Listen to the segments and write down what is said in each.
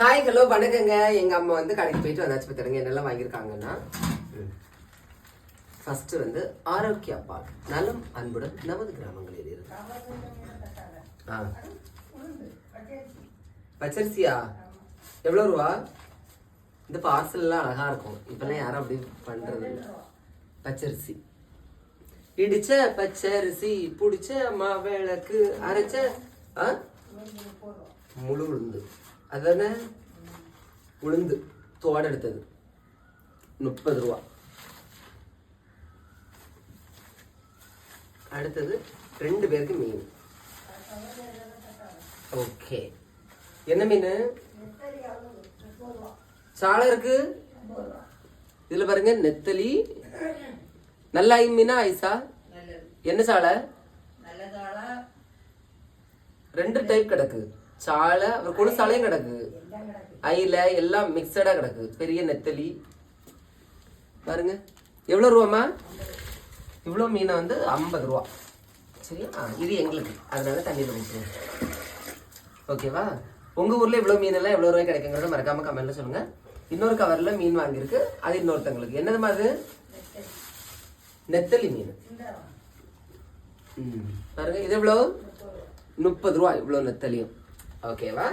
Hi hello வணக்கங்க. எங்க அம்மா வந்து கடைக்கு போயிட்டு வந்தாச்சு பார்த்துருங்க என்னெல்லாம் வாங்கியிருக்காங்கன்னா ஃபர்ஸ்ட் வந்து ஆரோக்கிய பால். நலம் அன்புடன் நமது கிராமங்களில் இருக்கு ஆ. பச்சரிசியா? எவ்வளோ ரூபா? இந்த பார்சல்லாம் அழகா இருக்கும். இப்பெல்லாம் யாரும் அப்படி பண்றது இல்ல. பச்சரிசி. இடிச்ச பச்சரிசி பிடிச்ச மாவிளக்கு அரைச்ச ஆ? முழு உளுந்து. அதானே உளுந்து தோட எடுத்தது. முப்பது ரூபா. அடுத்தது ரெண்டு பேருக்கு மீன். ஓகே. என்ன மீன்? சாலை இருக்கு. இதுல பாருங்க நெத்தலி. நல்ல மீனா ஐசா? என்ன சாலை? ரெண்டு டைப் கிடக்கு. சாலை அப்புறம் கொடு சாலையும் கிடக்கு. ஐல எல்லாம் மிக்சடா கிடக்கு. பெரிய நெத்தலி. பாருங்க. எவ்வளோ ரூபாம்மா? இவ்வளோ மீனை வந்து ஐம்பது ரூபா. சரியா? ஆ, இது எங்களுக்கு. அதனால தண்ணியில் கொடுத்துருவோம் ஓகேவா? உங்கள் ஊரில் இவ்வளோ மீன் எவ்வளோ ரூபாய் கிடைக்குங்கிறத மறக்காம கமெண்ட்டில் சொல்லுங்க. இன்னொரு கவரில் மீன் வாங்கியிருக்கு. அது இன்னொருத்தங்களுக்கு. என்னதுமா அது? நெத்தலி மீன். ம். பாருங்க. இது எவ்வளோ முப்பது ரூபா. இவ்வளோ நெத்தலியும். ஓகேவா?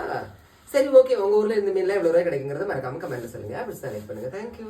சரி ஓகே. உங்கள் ஊரில் இந்த மீன்லாம் இவ்வளோ ரூபாய் கிடைக்குங்கிறத மறக்காமல் கமெண்ட்டில் சொல்லுங்கள் அப்படி செலக்ட் பண்ணுங்கள் தேங்க்யூ